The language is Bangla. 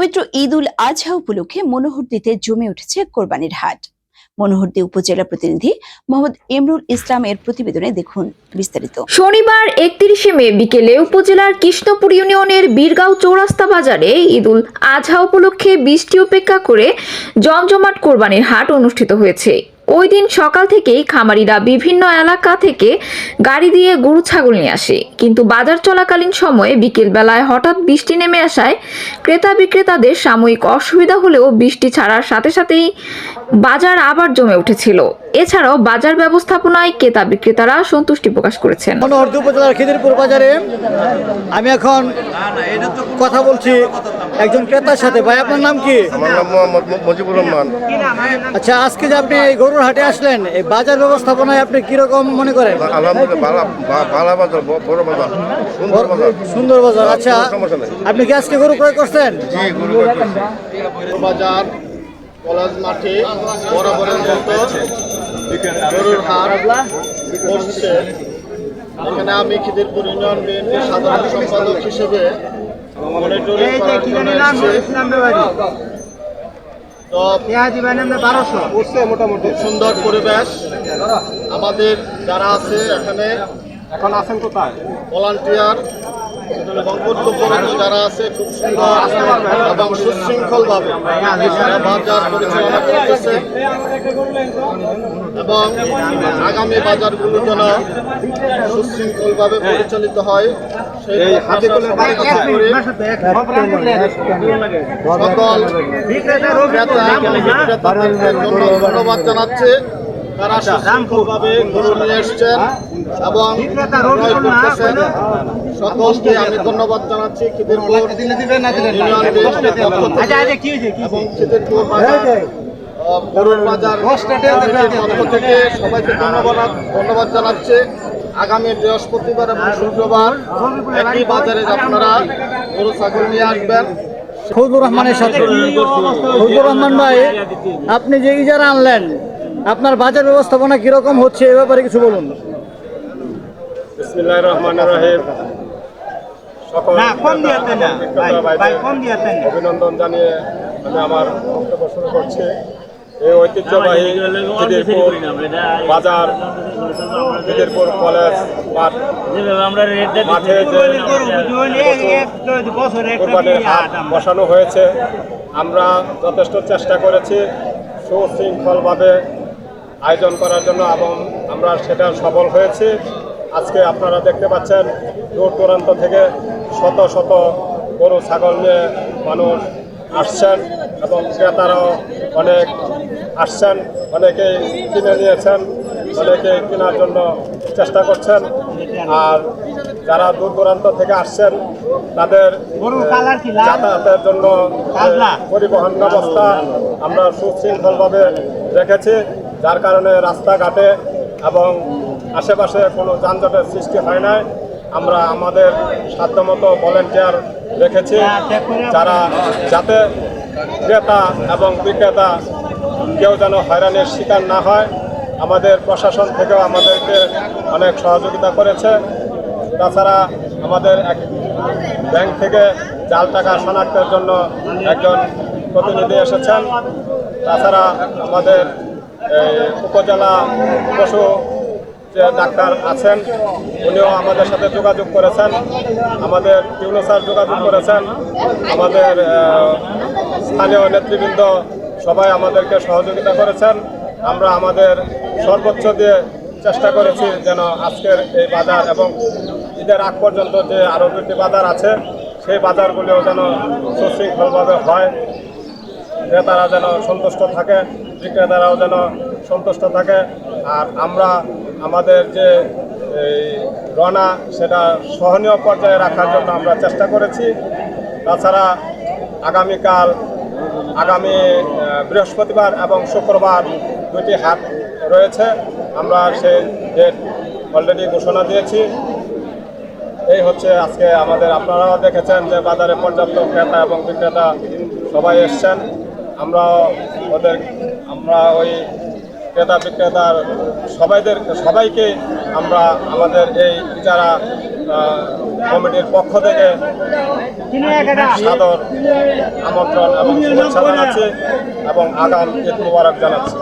পবিত্র ঈদ উল আজহা উপলক্ষে মনোহরদিতে জমে উঠেছে কোরবানির হাট। মনোহরদি উপজেলা প্রতিনিধি মোহাম্মদ ইমরুল ইসলামের প্রতিবেদনে দেখুন বিস্তারিত। শনিবার একত্রিশে মে বিকেলে উপজেলার কৃষ্ণপুর ইউনিয়নের বীরগাঁও চৌরাস্তা বাজারে ঈদুল আজহা উপলক্ষে বৃষ্টি উপেক্ষা করে জমজমাট কোরবানির হাট অনুষ্ঠিত হয়েছে। ওই দিন সকাল থেকেই খামারিরা বিভিন্ন এলাকা থেকে গাড়ি দিয়ে গরু ছাগল নিয়ে আসে। কিন্তু বাজার চলাকালীন সময়ে বিকেলবেলায় হঠাৎ বৃষ্টি নেমে আসায় ক্রেতা বিক্রেতাদের সাময়িক অসুবিধা হলেও বৃষ্টি ছাড়ার সাথে সাথেই বাজার আবার জমে উঠেছিল। এছাড়াও বাজার ব্যবস্থাপনায় ক্রেতা বিক্রেতারা সন্তুষ্টি প্রকাশ করেছেন। মনোহরদী উপজেলার খিদিরপুর বাজারে আমি এখন কথা বলছি একজন ক্রেতার সাথে। ভাই আপনার নাম কি? আমার নাম মোহাম্মদ মুজিবুর রহমান। আচ্ছা আজকে যে আপনি এই গরুর হাটে আসলেন এই বাজার ব্যবস্থাপনায় আপনি কীরকম মনে করেন? আলহামদুলিল্লাহ ভালো বাজার বড় বাজার সুন্দর বাজার। সুন্দর বাজার আচ্ছা আপনি কি আজকে গরু ক্রয় করছেন? জি গরু বাজার কলেজ মাঠে বরাবরের মতো গরুর হাট বসছে এখানে আমি খিদিরপুর ইউনিয়ন বিএনপির সাধারণ সম্পাদক হিসেবে সুন্দর পরিবেশ। আমাদের যারা আছে এখানে এখন আছেন কোথায়? ভলান্টিয়ার এবং কর্তব্যরত যারা আছে খুব সুন্দর এবং সুশৃঙ্খল ভাবে বাজার পরিচালনা করতেছে এবং আগামী বাজারগুলো যেন সুশৃঙ্খল ভাবে পরিচালিত হয় সেই সকল ধন্যবাদ জানাচ্ছে তারা সুশৃঙ্খলভাবে গরু নিয়ে এসছেন এবং সকলকে আমি ধন্যবাদ জানাচ্ছি খিদিরপুর পক্ষ থেকে পক্ষ সবাইকে ধন্যবাদ ধন্যবাদ জানাচ্ছে। আগামী বৃহস্পতিবার এবং শুক্রবার একই বাজারে আপনারা গরু ছাগল নিয়ে আসবেন। ফজলুর রহমানের সাথে। ফজলুর রহমান ভাই আপনি যে ইজারা আনলেন আপনার বাজার ব্যবস্থাপনা কীরকম হচ্ছে এ ব্যাপারে কিছু বলুন। বিসমিল্লাহির রহমানির রহিম। ভাইদের অভিনন্দন জানিয়ে আমি আমার বক্তব্য শুরু করছি। এই ঐতিহ্যবাহী খিদিরপুর বাজার খিদিরপুর কলেজ মাঠ মাঠে কোরবানির হাট বসানো হয়েছে আমরা যথেষ্ট চেষ্টা করেছি সুশৃঙ্খলভাবে আয়োজন করার জন্য এবং আমরা সেটা সফল হয়েছি। আজকে আপনারা দেখতে পাচ্ছেন দূর দূরান্ত থেকে শত শত গরু ছাগল নিয়ে মানুষ আসছেন এবং ক্রেতারাও অনেক আসছেন। অনেকে কিনে নিয়েছেন অনেকে কেনার জন্য চেষ্টা করছেন। আর যারা দূর দূরান্ত থেকে আসছেন তাদের যাতায়াতের জন্য পরিবহন ব্যবস্থা আমরা সুশৃঙ্খলভাবে রেখেছি যার কারণে রাস্তাঘাটে এবং আশেপাশে কোনো যানজটের সৃষ্টি হয় নাই। আমরা আমাদের সাধ্যমতো ভলেন্টিয়ার রেখেছি। যারা যাতে ক্রেতা এবং বিক্রেতা কেউ যেন হয়রানির শিকার না হয়, আমাদের প্রশাসন থেকেও আমাদেরকে অনেক সহযোগিতা করেছে। তাছাড়া আমাদের এক ব্যাংক থেকে জাল টাকা শনাক্তের জন্য একজন প্রতিনিধি এসেছেন। তাছাড়া আমাদের উপজেলা পশু যে ডাক্তার আছেন, উনিও আমাদের সাথে যোগাযোগ করেছেন, আমাদের টিউনো স্যার যোগাযোগ করেছেন, আমাদের স্থানীয় নেতৃবৃন্দ সবাই আমাদেরকে সহযোগিতা করেছেন। আমরা আমাদের সর্বোচ্চ দিয়ে চেষ্টা করেছি যেন আজকের এই বাজার এবং ঈদের আগ পর্যন্ত যে আরও দুটি বাজার আছে, সেই বাজারগুলিও যেন সুশৃঙ্খলভাবে হয়। ক্রেতারা যেন সন্তুষ্ট থাকে, বিক্রেতারাও যেন সন্তুষ্ট থাকে। আর আমরা আমাদের যে রনা, সেটা সহনীয় পর্যায়ে রাখার জন্য আমরা চেষ্টা করেছি। তাছাড়া আগামীকাল, আগামী বৃহস্পতিবার এবং শুক্রবার দুটি হাট রয়েছে। আমরা সেই ডেট অলরেডি ঘোষণা দিয়েছি। এই হচ্ছে আজকে আমাদের, আপনারাও দেখেছেন যে বাজারে পর্যাপ্ত ক্রেতা এবং বিক্রেতা সবাই এসছেন। আমরা ওদের, আমরা ওই ক্রেতা বিক্রেতার সবাইদের, সবাইকে আমরা আমাদের এই ইজারা কমিটির পক্ষ থেকে সাদর আমন্ত্রণ এবং শুভেচ্ছা জানাচ্ছি এবং আগাম ঈদ মুবারক জানাচ্ছি।